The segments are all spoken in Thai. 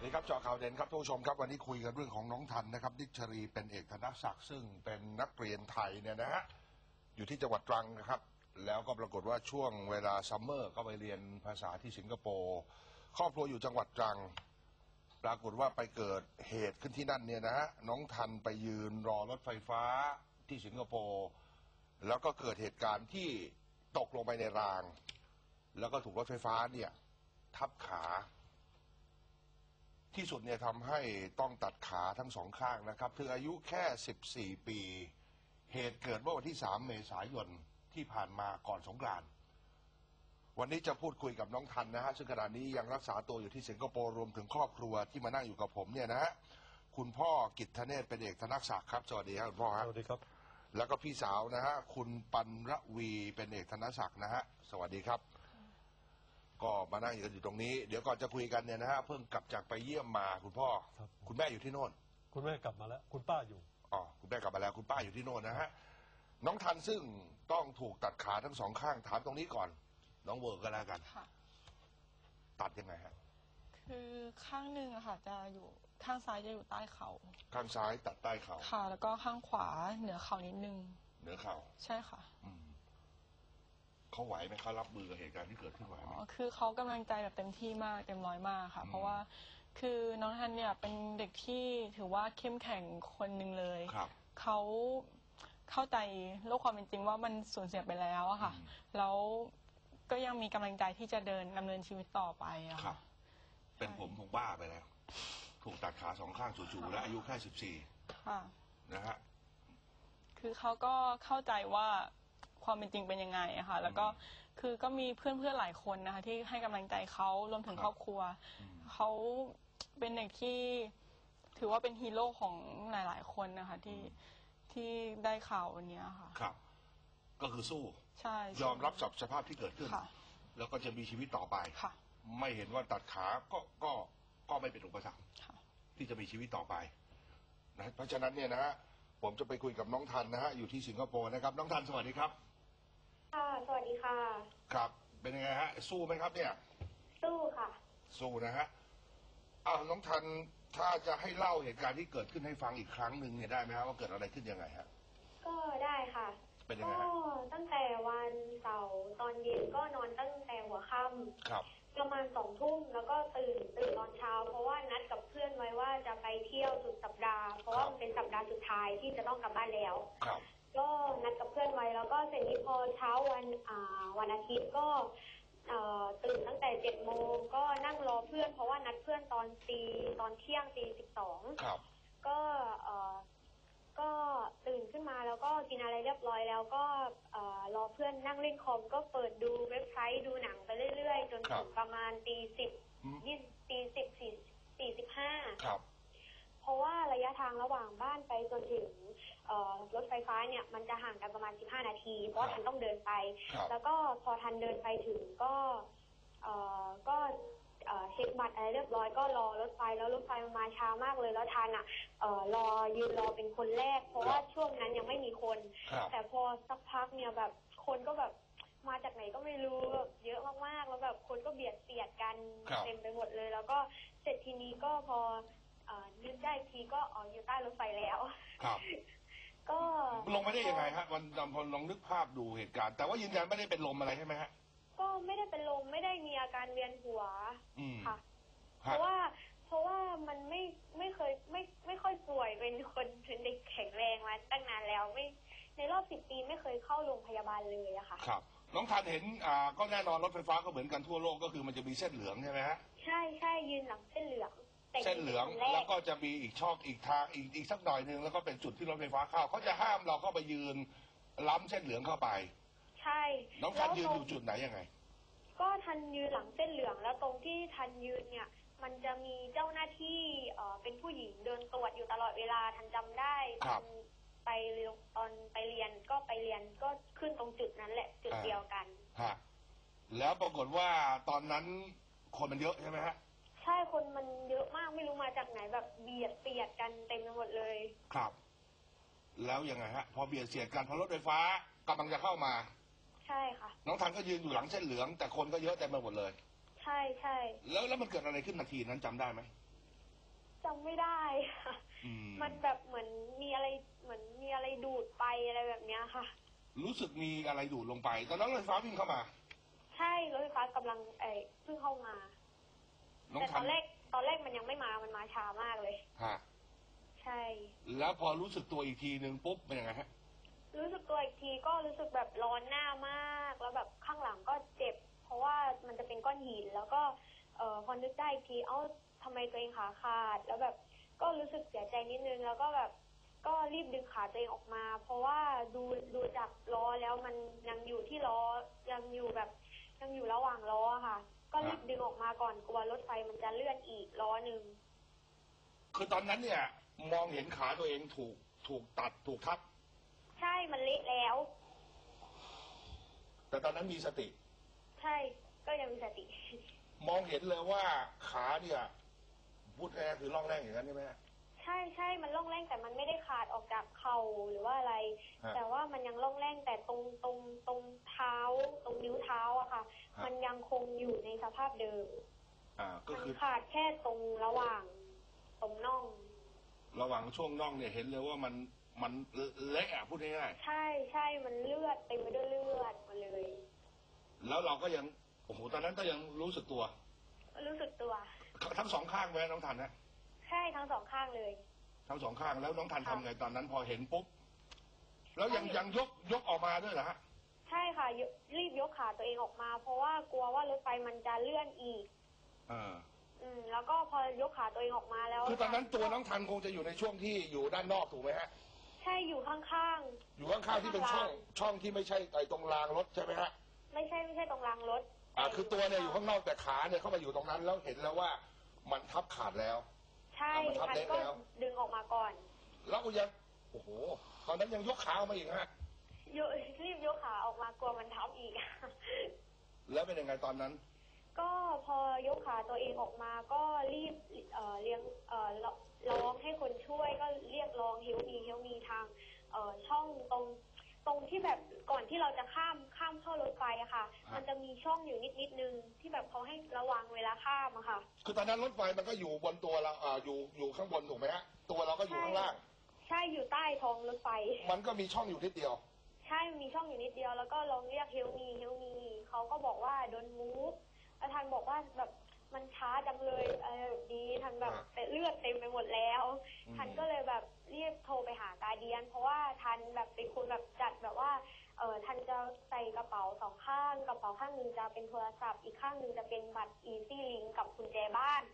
วัสดีครับเจาะข่าวเด่นครับท่านผู้ชมครับวันนี้คุยกันเรื่องของน้องทันนะครับดิชรีเป็นเอกธนศักดิ์ซึ่งเป็นนักเรียนไทยเนี่ยนะฮะอยู่ที่จังหวัดตรังนะครับ แล้วก็ปรากฏว่าช่วงเวลาซัมเมอร์ก็ไปเรียนภาษาที่สิงคโปร์ครอบครัวอยู่จังหวัดตรัง ปรากฏว่าไปเกิดเหตุขึ้นที่นั่นเนี่ยนะฮะน้องทันไปยืนรอรถไฟฟ้าที่สิงคโปร์แล้วก็เกิดเหตุการณ์ที่ตกลงไปในราง แล้วก็ถูกรถไฟฟ้าเนี่ยทับขา ที่สุดเนี่ยทำให้ต้องตัดขาทั้งสองข้างนะครับเธออายุแค่ 14 ปี เหตุเกิดเมื่อวันที่ 3 เมษายนที่ผ่านมาก่อนสงกรานต์วันนี้จะพูดคุยกับน้องทันนะฮะซึ่งขณะนี้ยังรักษาตัวอยู่ที่สิงคโปร์รวมถึงครอบครัวที่มานั่งอยู่กับผมเนี่ยนะฮะคุณพ่อกิตธเนศเป็นเอกธนศักดิ์ครับสวัสดีครับคุณพ่อสฮะวัสดีครับ แล้วก็พี่สาวนะฮะคุณปันระวีเป็นเอกธนศักดิ์นะฮะสวัสดีครับ ก็มานั่งอยู่กันอยู่ตรงนี้ เดี๋ยวก่อนจะคุยกันเนี่ยนะฮะเพิ่งกลับจากไปเยี่ยมมาคุณพ่อ ครับ คุณแม่อยู่ที่โน่นคุณแม่กลับมาแล้ว คุณป้าอยู่ อ๋อคุณแม่กลับมาแล้ว คุณป้าอยู่ที่โน่นนะฮะน้องทันซึ่งต้องถูกตัดขาทั้งสองข้างถามตรงนี้ก่อน น้องเวิร์กก็แล้วกัน ค่ะ ตัดยังไงฮะคือข้างหนึ่งอะค่ะ จะอยู่ข้างซ้ายจะอยู่ใต้เขาข้างซ้ายตัดใต้เข่าค่ะ แล้วก็ข้างขวาเหนือเขานิดนึง เหนือเข่าใช่ค่ะ อืม เขาไหวไหมเขารับมือกับเหตุการณ์ที่เกิดขึ้นไหวไหม อ๋อคือเขากำลังใจแบบเต็มที่มากเต็มร้อยมากค่ะ อืม เพราะว่าคือน้องทันเนี่ยเป็นเด็กที่ถือว่าเข้มแข็งคนหนึ่งเลย ครับ เขาเข้าใจโลกความเป็นจริงว่ามันสูญเสียไปแล้วอะค่ะ อืม แล้วก็ยังมีกำลังใจที่จะเดินดำเนินชีวิตต่อไปอะครัค่ะ บ เป็นผมคงบ้าไปแล้ว ถูกตัดขาสองข้างจู่ๆและอายุแค่สิบสี่ค่ะ นะฮะ คือเขาก็เข้าใจว่า ความเป็นจริงเป็นยังไงอะค่ะ แล้วก็อืมคือก็มีเพื่อนๆหลายคนนะคะ ที่ให้กำลังใจเขารวมถึงครับครอบครัวอืมเขาเป็นเด็กที่ถือว่าเป็นฮีโร่ของหลาย ๆ คนนะคะ ที่ที่ได้ข่าววันเนี้ยค่ะ ครับ ก็คือสู้ ใช่ยอมรับกับสภาพที่เกิดขึ้น ค่ะ แล้วก็จะมีชีวิตต่อไป ค่ะ ไม่เห็นว่าตัดขาก็ก็ก็ไม่เป็นอุปสรรคค่ะ ที่จะมีชีวิตต่อไปนะเพราะฉะนั้นเนี่ยนะฮะผมจะไปคุยกับน้องทันนะฮะอยู่ที่สิงคโปร์นะครับ น้องทันสวัสดีครับ ค่ะ สวัสดีค่ะ ครับ เป็นยังไงฮะ สู้ไหมครับเนี่ย สู้ค่ะ สู้นะฮะอ้าวน้องทันถ้าจะให้เล่าเหตุการณ์ที่เกิดขึ้นให้ฟังอีกครั้งหนึ่งเนี่ยได้ไหมฮะว่าเกิดอะไรขึ้นยังไงฮะ ก็ได้ค่ะเป็นยังไงก็ฮะตั้งแต่วันเสาร์ตอนเย็นก็นอนตั้งแต่หัวค่ครับำประมาณสองทุ่มแล้วก็ตื่นตื่นตอนเช้า เพราะว่านัดกับเพื่อนไว้ว่าจะไปเที่ยวสุดสัปดาห์ เพราะว่ามันเป็นสัปดาห์สุดท้ายที่จะต้องกลับบ้านแล้ว ครับ ก็นัดกับเพื่อนไว้แล้วก็เสร็จนี้พอเช้าวันอ่าวันอาทิตย์ก็เอ่อตื่นตั้งแต่เจ็ดโมงก็นั่งรอเพื่อน เพราะว่านัดเพื่อนตอนตีตอนเที่ยงตีสิบสองครับ ก็เอ่อก็ตื่นขึ้นมาแล้วก็กินอะไรเรียบร้อยแล้วก็เอ่อรอเพื่อนนั่งเล่นคอมก็เปิดดูเว็บไซต์ดูหนังไปเรื่อยๆ จนครัถึบ งประมาณตีสิบอืมยี่ตีสิบสี่สี่สิบห้า ครับ เพราะว่าระยะทางระหว่างบ้านไปจนถึงเอ่อ รถไฟฟ้าเนี่ยมันจะห่างกันประมาณ 15 นาที เพราะว่าทันต้องเดินไป ครับ แล้วก็พอทันเดินไปถึงก็เอ่อก็เอ่อเช็คบัตรอะไรเรียบร้อยก็รอรถไฟแล้วรถไฟมันมาช้ามากเลยแล้วทันอะเอ่อรอยืนรอเป็นคนแรก เพราะว่าช่วงนั้นยังไม่มีคน ครับ แต่พอสักพักเนี่ยแบบคนก็แบบมาจากไหนก็ไม่รู้แบบเยอะมากๆแล้วแบบคนก็เบียดเสียดกันครับ เต็มไปหมดเลย แล้วก็เสร็จทีนี้ก็พอเอ่อนึกได้อีกทีก็อ๋ออยู่ใต้รถไฟแล้ว ครับ ก็ลงไม่ได้ยังไงฮะวันจำพลลองนึกภาพดูเหตุการณ์ แต่ว่ายืนยันไม่ได้เป็นลมอะไรใช่ไหมฮะ ก็ไม่ได้เป็นลมไม่ได้มีอาการเวียนหัวอืมค่ะ เพฮะราะว่า เพราะว่ามันไม่ไม่เคยไม่ไม่ค่อยป่วยเป็นคนเป็นเด็กแข็งแรงมาตั้งนานแล้วไม่ในรอบสิบปีไม่เคยเข้าโรงพยาบาลเลยอะค่ะ ครับ น้องทันเห็นอ่าก็แน่นอนรถไฟฟ้าก็เหมือนกันทั่วโลกก็คือมันจะมีเส้นเหลืองใช่ไหมฮะ ใช่ใช่ยืนหลังเส้นเหลืองแต่ เส้นเหลืองยืนคนรแล้วก็จะมีอีกช่องอีกทางอีกอีกสักหน่อยหนึ่งแล้วก็เป็นจุดที่รถไฟฟ้าเข้าเขาจะห้ามเราเข้าไปยืนล้ำเส้นเหลืองเข้าไป ใช่น้องทันแล้วยืนตรอยู่จุดไหนยังไง ก็ทันยืนหลังเส้นเหลืองแล้วตรงที่ทันยืนเนี่ย มันจะมีเจ้าหน้าที่เอ่อเป็นผู้หญิงเดินตรวจอยู่ตลอดเวลาทันจำได้คตรัอบนไปเรียนตอนไปเรียนก็ไปเรียนก็ขึ้นตรงจุดนั้นแหละจุดอ่าเดียวกันฮะแล้วปรากฏว่าตอนนั้นคนมันเยอะใช่ไหมฮะใช่คนมันเยอะมากไม่รู้มาจากไหนแบบเบียดเปียดกันเต็มไปหมดเลย ครับ แล้วยังไงฮะ พอเบียดเสียดกันพอรถไฟฟ้ากำลังจะเข้ามา ใช่ค่ะ น้องทันก็ยืนอยู่หลังเส้นเหลือง แต่คนก็เยอะเต็มไปหมดเลย ใช่ใช่แล้วแล้วมันเกิดอะไรขึ้นนาทีนั้นจำได้ไหมจำไม่ได้ค่ะอืมมันแบบเหมือนมีอะไรเหมือนมีอะไรดูดไปอะไรแบบเนี้ยค่ะ รู้สึกมีอะไรดูดลงไปตอนนั้นรถไฟฟ้าวิ่งเข้ามา ใช่รถไฟฟ้ากำลังเอ่อเพิ่งเข้ามา น้องแต่ตทัอนนแรกตอนแรกมันยังไม่มา มันมาช้ามากเลย ฮะใช่ แล้วพอรู้สึกตัวอีกทีหนึ่งปุ๊บเป็นยังไงฮะ รู้สึกตัวอีกทีก็รู้สึกแบบร้อนหน้ามาก แล้วแบบข้างหลังก็เจ็บ เพราะว่ามันจะเป็นก้อนหิน แล้วก็เอ่อพอนึกได้อีกทีเอ้าทำไมตัวเองขาขาด แล้วแบบก็รู้สึกเสียใจนิดนึง แล้วก็แบบก็รีบดึงขาตัวเองออกมา เพราะว่าดูดูจากล้อแล้วมันยังอยู่ที่ล้อยังอยู่แบบยังอยู่ระหว่างล้ออะค่ะ ก็รีบดึงออกมาก่อนกลัวรถไฟมันจะเลื่อนอีกล้อหนึ่งคือตอนนั้นเนี่ย มองเห็นขาตัวเองถูกถูกตัดถูกทับ ใช่มันเละแล้ว แต่ตอนนั้นมีสติ ใช่ก็ยังมีสติ มองเห็นเลยว่าขาเนี่ยพูดง่ายๆคือร่องแรงอย่างนั้นใช่ไหมฮะ ใช่ใช่มันล่องแรงแต่มันไม่ได้ขาดออกจากเข่าหรือว่าอะไร ฮะแต่ว่ามันยังล่องแรงแต่ตรงตรงตรงเท้า ตรงนิ้วเท้าอะค่ะ ฮะ มันยังคงอยู่ในสภาพเดิมอ่าก็มันคือขาดแค่ตรงระหว่าง ตรงน่อง ระหว่างช่วงน่องเนี่ยเห็นเลยว่ามันมันเละอะพูดง่ายใช่ใช่มันเลือดเต็มไปด้วยเลือดหมาเลย ๆแล้วเราก็ยังโอ้โหตอนนั้นก็ยังรู้สึกตัว รู้สึกตัว ทั้งสองข้างไหมน้องทันนะ ใช่ทั้งสองข้างเลย ทั้งสองข้างแล้วน้องทันค่ะทำไงตอนนั้นพอเห็นปุ๊บ แล้วยังใช่ยังยกยกออกมาด้วยเหรอฮะ ใช่ค่ะยรีบยกขาตัวเองออกมา เพราะว่ากลัวว่ารถไฟมันจะเลื่อนอีก เออ อืม แล้วก็พอยกขาตัวเองออกมาแล้วคือตอนนั้นตัวน้องทันคงจะอยู่ในช่วงที่อยู่ด้านนอกถูกไหมฮะ ใช่อยู่ข้างอยู่ข้างๆที่เป็นช่องช่องที่ไม่ใช่ไอ้ตรงรางรถใช่ไหมฮะ ๆ ไม่ใช่ไม่ใช่ตรงรางรถอ่าคือตัวเนี่ยอยู่ข้างนอกแต่ขาเนี่ยเข้ามาอยู่ตรงนั้นแล้วเห็นแล้วว่ามันทับขาดแล้ว ใช่เอามาทับทันเละก็แล้ว ดึงออกมาก่อน แล้วก็ยังโอ้โหตอนนั้นยังยกขาออกมาอีกฮะยกรีบยกขาออกมากลัวมันทับอีก แล้วเป็นยังไงตอนนั้น ก็พอยกขาตัวเองออกมาก็รีบเอ่อเรียงเอ่อรร้องให้คนช่วยก็เรียกร้องเฮลมีเฮลมีทางเอ่อช่องตรงตรงที่แบบก่อนที่เราจะข้ามข้ามเข้ารถไฟอะค่ะ ฮะ มันจะมีช่องอยู่นิดนิดนึงที่แบบเขาให้ระวังเวลาข้ามอะค่ะ คือตอนนั้นรถไฟมันก็อยู่บนตัวเราอ่าอยู่อยู่ข้างบนถูกไหมฮะ ตัวเราก็อยู่ข้างล่าง ใช่อยู่ใต้ท้องรถไฟ มันก็มีช่องอยู่นิดเดียว ใช่มีช่องอยู่นิดเดียวแล้วก็ลองเรียกเฮลมีเฮลมีเขาก็บอกว่าโดนมูฟแล้วทันบอกว่าแบบ มันช้าจังเลยเออดีทันแบบอ่าแต่เลือดเต็มไปหมดแล้วอืมทันก็เลยแบบรีบโทรไปหาการเดียน เพราะว่าทันแบบเป็นคนแบบจัดแบบว่าเออทันจะใส่กระเป๋าสองข้างกระเป๋าข้างหนึ่งจะเป็นโทรศัพท์ อีกข้างหนึ่งจะเป็นบัตร Easy Link กับกุญแจบ้าน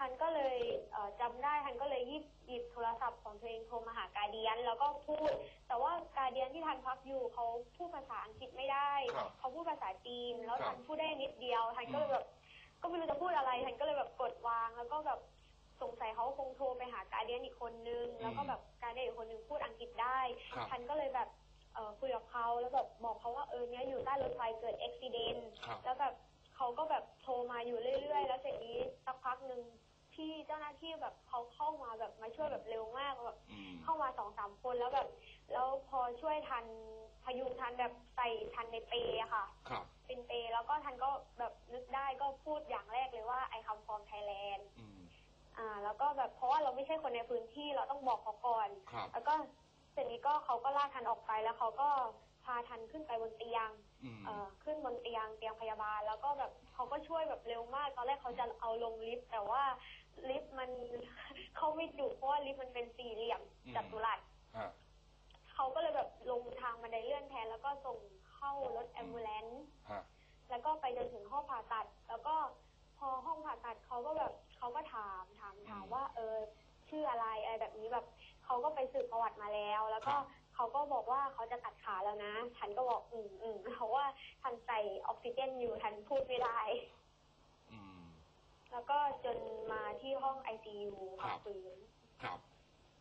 ทันก็เลยเอ่อจำได้ทันก็เลยหยิบหยิบโทรศัพท์ของตัวเองโทรมาหาการเดียน แล้วก็พูด แต่ว่าการเดียนที่ทันพักอยู่เขาพูดภาษาอังกฤษไม่ได้ครับเขาพูดภาษาจีน แล้วครับทันพูดได้นิดเดียวทันก็เลยอืมแบบ ก็ไม่รู้จะพูดอะไรทันก็เลยแบบกดวาง แล้วก็แบบสงสัยเขาคงโทรไปหาการเดียนอีกคนนึง แล้วก็แบบการเดียนอีกคนนึงพูดอังกฤษได้ครับทันก็เลยแบบเอ่อคุยกับเขาแล้วแบบบอกเขาว่าเออเนี้ยอยู่ใต้รถไฟเกิดอุบิเหตุครับแล้วแบบเขาก็แบบโทรมาอยู่เรื่อยๆ แล้วเสร็จนี้สักพักหนึ่งที่เจ้าหน้าที่แบบเขาเข้ามาแบบมาช่วยแบบเร็วมากแบบอืมเข้ามาสองสามคนแล้วแบบ แล้วพอช่วยทันพยุงทันแบบใส่ทันในเปอะค่ะ ครับ เป็นเปแล้วก็ทันก็แบบนึกได้ก็พูดอย่างแรกเลยว่า I come from Thailand อืม อ่า แล้วก็แบบเพราะว่าเราไม่ใช่คนในพื้นที่เราต้องบอกเขาก่อน ครับ แล้วก็เสร็จนี้ก็เขาก็ลากทันออกไปแล้วเขาก็พาทันขึ้นไปบนเตียง อืม เอ่อขึ้นบนเตียงเตียงพยาบาล แล้วก็แบบเขาก็ช่วยแบบเร็วมาก ตอนแรกเขาจะเอาลงลิฟต์แต่ว่าลิฟต์มัน เข้าไม่ถูกเพราะว่าลิฟต์มันเป็นสี่เหลี่ยมอืม จัตุรัส ฮะ เขาก็เลยแบบลงทางบันไดเลื่อนแทน แล้วก็ส่งเข้ารถแอมบูเลนซ์ฮะแล้วก็ไปจนถึงห้องผ่าตัด แล้วก็พอห้องผ่าตัดเขาก็แบบเขาก็ถามถามถามว่า เออ ชื่ออะไรอะไรแบบนี้แบบเขาก็ไปสืบประวัติมาแล้ว แล้วก็ครับเขาก็บอกว่าเขาจะตัดขาแล้วนะ ฉันก็บอกอืมอืมเพราะว่าทันใส่ออกซิเจนอยู่ทันพูดไม่ได้ อืม แล้วก็จนมาที่ห้องไอซียูครัพับกฟื้น ครับ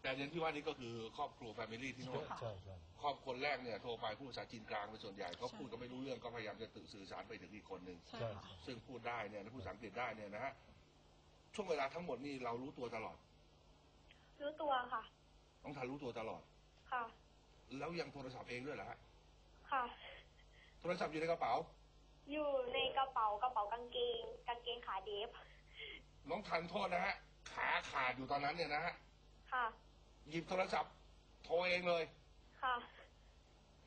แต่อย่างที่ว่านี่ก็คือครอบครัวแฟมิลี่ที่โน่นใช่ใช่ครอบคนแรกเนี่ยโทรไปพูดภาษาจีนกลางเป็นส่วนใหญ่เขาใช่พูดก็ไม่รู้เรื่องก็พยายามจะสื่อสารไปถึงอีกคนหนึ่งใช่ใช่ค่ะซึ่งพูดได้เนี่ยนะพูดภาษาอังกฤษได้เนี่ยนะฮะช่วงเวลาทั้งหมดนี่เรารู้ตัวตลอด รู้ตัวค่ะ น้องทันรู้ตัวตลอด ค่ะ แล้วยังโทรศัพท์เองด้วยเหรอฮะค่ะ โทรศัพท์อยู่ในกระเป๋า อยู่ในกระเป๋ากระเป๋ากางเกง กางเกงขาเดฟน้องทันโทษนะฮะขขาขาดอยู่ตอนนั้นเนี่ยนะฮะค่ะ หยิบโทรศัพท์ โทรเองเลย ค่ะ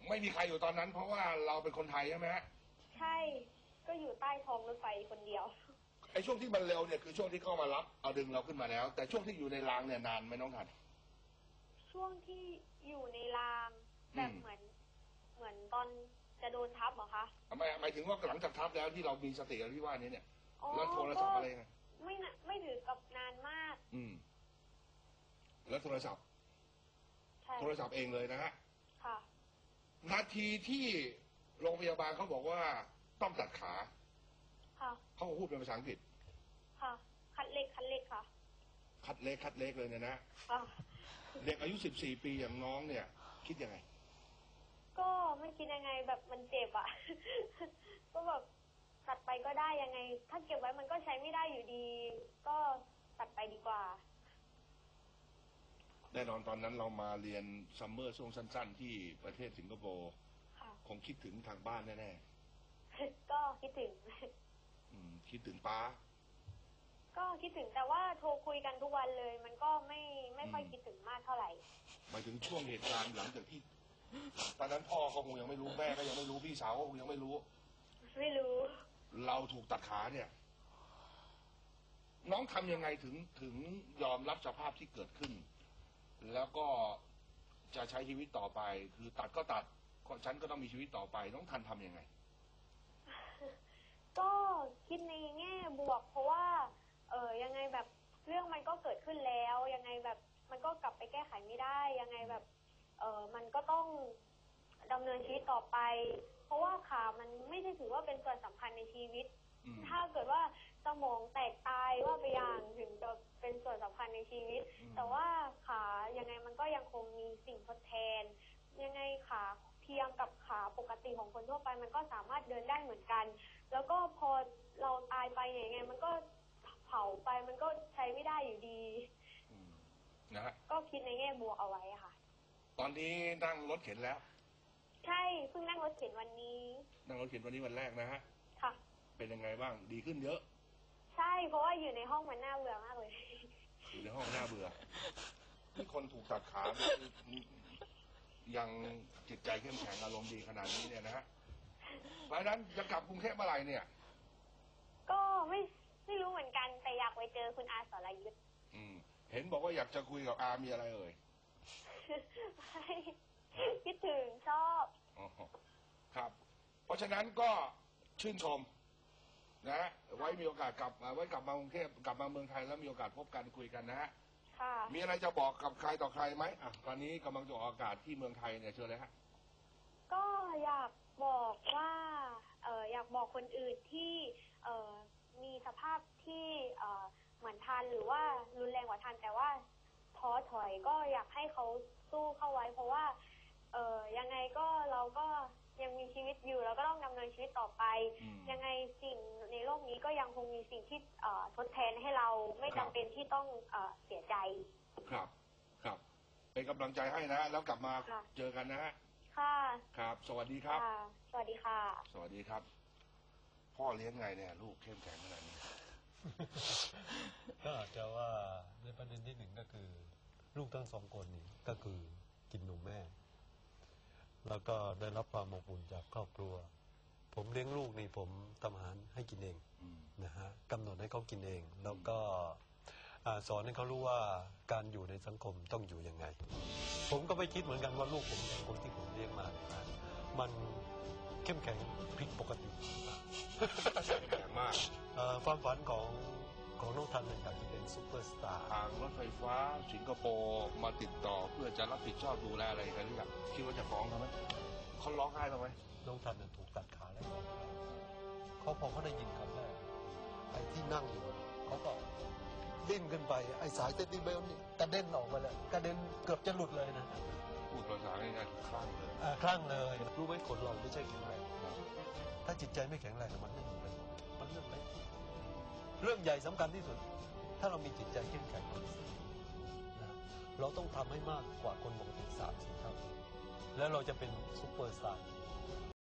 ไม่มีใครอยู่ตอนนั้น เพราะว่าเราเป็นคนไทยใช่ไหมฮะใช่ ก็อยู่ใต้ท้องรถไฟคนเดียว ไอ้ช่วงที่มันเร็วเนี่ยคือช่วงที่เข้ามารับเอาดึงเราขึ้นมาแล้ว แต่ช่วงที่อยู่ในรางเนี่ยนานไหมน้องทัน ช่วงที่อยู่ในรางอืมแบบเหมือน เหมือนตอนจะโดนทับเหรอคะหมายหมายถึงว่าหลังจากทับแล้วที่เรามีสติอะไรที่ว่านี้เนี่ยอ๋อแล้วโทรศัพท์อะไรไงไม่นะไม่ถือกับนานมาก อืม แล้วโทรศัพท์ใช่โทรศัพท์เองเลยนะฮะค่ะ นาทีที่โรงพยาบาลเขาบอกว่าต้องตัดขา ค่ะ เขาก็พูดเป็นภาษาอังกฤษ ค่ะ คัดเล็กคัดเล็กค่ะ คัดเล็กคัดเล็กเลยเนี่ยนะ ค่ะ เด็กอายุสิบสี่ปีอย่างน้องเนี่ย คิดยังไง ก็ไม่คิดยังไงแบบมันเจ็บอะก็แบบตัดไปก็ได้ยังไง ถ้าเก็บไว้มันก็ใช้ไม่ได้อยู่ดี ก็ตัดไปดีกว่า แน่นอนตอนนั้นเรามาเรียนซัมเมอร์ช่วงสั้น ๆ ที่ประเทศสิงคโปร์ค่ะ คงคิดถึงทางบ้านแน่ก็คิดถึง ๆอืมคิดถึงป้า ก็คิดถึงแต่ว่าโทรคุยกันทุกวันเลย มันก็ไม่ไม่ค่อยอืม คิดถึงมากเท่าไหร่ หมายถึงช่วงเหตุการณ์หลังจากที่ตอนนั้นพ่อก็คงยังไม่รู้แม่ก็ยังไม่รู้พี่สาวก็คงยังไม่รู้ ไม่รู้ เราถูกตัดขาเนี่ย น้องทำยังไงถึงถึงยอมรับสภาพที่เกิดขึ้น แล้วก็จะใช้ชีวิตต่อไป คือตัดก็ตัดก็ฉันก็ต้องมีชีวิตต่อไปน้องทันทำยังไง ก็คิดในแง่บวก เพราะว่า เออยังไงแบบเรื่องมันก็เกิดขึ้นแล้ว ยังไงแบบมันก็กลับไปแก้ไขไม่ได้ ยังไงแบบ เออมันก็ต้องดำเนินชีวิตต่อไป เพราะว่าขามันไม่ได้ถือว่าเป็นส่วนสำคัญในชีวิตอืมถ้าเกิดว่าสมองแตกตายว่าไปอย่างถึงจะเป็นส่วนสำคัญในชีวิตอืมแต่ว่าขายังไงมันก็ยังคงมีสิ่งทดแทน ยังไงขาเทียมกับขาปก ติของคนทั่วไปมันก็สามารถเดินได้เหมือนกัน แล้วก็พอเราตายไปเนี่ยยังไง มันก็เผาไปมันก็ใช้ไม่ได้อยู่ดีอืมนะฮะก็คิดในแง่บวกเอาไว้ค่ะ ตอนนี้นั่งรถเข็นแล้ว ใช่เพิ่งนั่งรถเข็นวันนี้ นั่งรถเข็นวันนี้วันแรกนะฮะค่ะ เป็นยังไงบ้างดีขึ้นเยอะ ใช่เพราะว่าอยู่ในห้องมันน่าเบื่อมากเลยอยู่ในห้องหน้าเบื่อที่คนถูกตัดขาเนี่ ยยังจิตใจเข้มแข็งอารมณ์ดีขนาดนี้เนี่ยนะฮะเพราะฉะนั้นจะกลับกรุงเทพเมื่อไหร่เนี่ย ก็ไม่ไม่รู้เหมือนกันแต่อยากไปเจอคุณอาสรยุทธ์อืม เห็นบอกว่าอยากจะคุยกับอามีอะไรเอ่ยคิดถึงชอบอ๋อครับ เพราะฉะนั้นก็ชื่นชมนะฮะไว้มีโอกาสกลับมาไว้กลับมากรุงเทพกลับมาเมืองไทยแล้วมีโอกาสพบกันคุยกันนะฮะ ค่ะ มีอะไรจะบอกกับใครต่อใครไหมอะตอนนี้กำลังจะออกอากาศที่เมืองไทยเนี่ยเชิญเลยฮะ ก็อยากบอกว่าเอออยากบอกคนอื่นที่เออมีสภาพที่เออเหมือนทันหรือว่ารุนแรงกว่าทันแต่ว่าท้อถอยก็อยากให้เขาสู้เข้าไว้ เพราะว่า เออยังไงก็เราก็ยังมีชีวิตอยู่เราก็ต้องดำเนินชีวิตต่อไป อืมยังไงสิ่งในโลกนี้ก็ยังคงมีสิ่งที่เอ่อทดแทนให้เราไม่ครัจำบ เป็นที่ต้องเอ่อเสียใจ ครับ ครับ เป็น กำลังใจให้นะ แล้วกลับมาค่ะ เจอกันนะฮะค่ะครับ สวัสดีครับ ค่ะ สวัสดีค่ะ สวัสดีครับ พ่อเลี้ยงไงเนี่ยลูกเข้มแข็งขนาดนี้ ก็อาจจะว่าในประเด็นที่หนึ่งก็คือ ลูกทั้งสองคนนี่ก็คือกินนมแม่ แล้วก็ได้รับความอบอุ่นจากครอบครัว ผมเลี้ยงลูกนี่ผมทำอาหารให้กินเองอืมนะฮะกำหนดให้เขากินเอง แล้วก็อ่า สอนให้เขารู้ว่าการอยู่ในสังคมต้องอยู่ยังไง ผมก็ไม่คิดเหมือนกันว่าลูกผมคนที่ผมเลี้ยงมาเนี่ยนะมันเข้มแข็งผิดปกติเข้มแข็งมากเอ่อความฝันของของน้องทันเนี่ยอยากจะเป็นซูเปอร์สตาร์ทางรถไฟฟ้าสิงคโปร์มาติดต่อเพื่อจะรับผิดชอบดูแลอะไรกันหรือยังคิดว่าจะฟ้องเขาไหมเขาร้องไห้บ้างไหมน้องทันเนี่ยถูกตัดขาแล้วก็เขาพอเขาได้ยินคำแรกไอ้ที่นั่งอยู่ เขาก็ดิ้นขึ้นไป ไอ้สายเซฟตี้เบลนี่กระเด็นออกมาเลยกระเด็นเกือบจะหลุดเลยนะพูดภาษาง่ายๆคลั่งเลยอ่าคลั่งเลย รู้ไหมคนเราไม่ใช่แข็งแรงถ้าจิตใจไม่แข็งแรงมันไม่มีประโยชน์มันเรื่องเล็กเรื่องใหญ่สำคัญที่สุด ถ้าเรามีจิตใจเข้มแข็งนะเราต้องทำให้มากกว่าคนปกติสามสี่เท่าแล้วเราจะเป็นซูเปอร์สตาร์